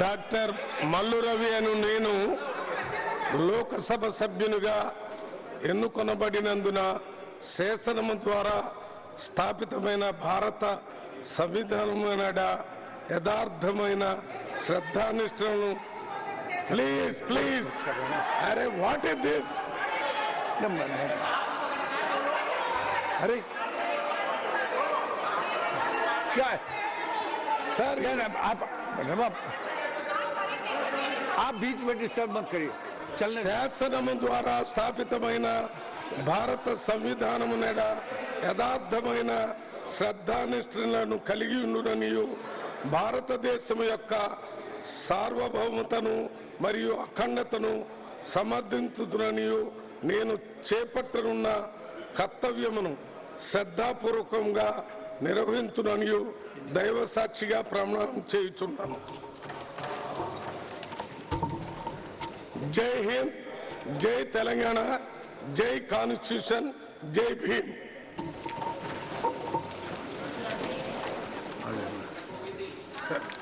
Doctor Mallu Ravi అను నేను లోకసభ సభ్యునిగా ఎన్నుకొనబడినందున శాసనము ద్వారా స్థాపితమైన భారత సంవిధానమైన యథార్థమైన శ్రద్ధానిష్టలను ప్లీజ్ ప్లీజ్. అరే వాట్ ఇస్ దిస్ అరే. సార్ ఆ బీచ్ పెట్టిస్తారు శాసనము ద్వారా స్థాపితమైన భారత సంవిధానము నేడ యథార్థమైన శ్రద్ధానిష్ఠలను కలిగి ఉండుననియు భారతదేశం యొక్క సార్వభౌమతను మరియు అఖండతను సమర్థించుదుననియు నేను చేపట్టనున్న కర్తవ్యమును శ్రద్ధాపూర్వకంగా నిర్వహించునని దైవ సాక్షిగా ప్రమాణం చేయుచున్నాను. జై హింద్ జై తెలంగాణ జై కాన్స్టిట్యూషన్ జై భీమ్. సరే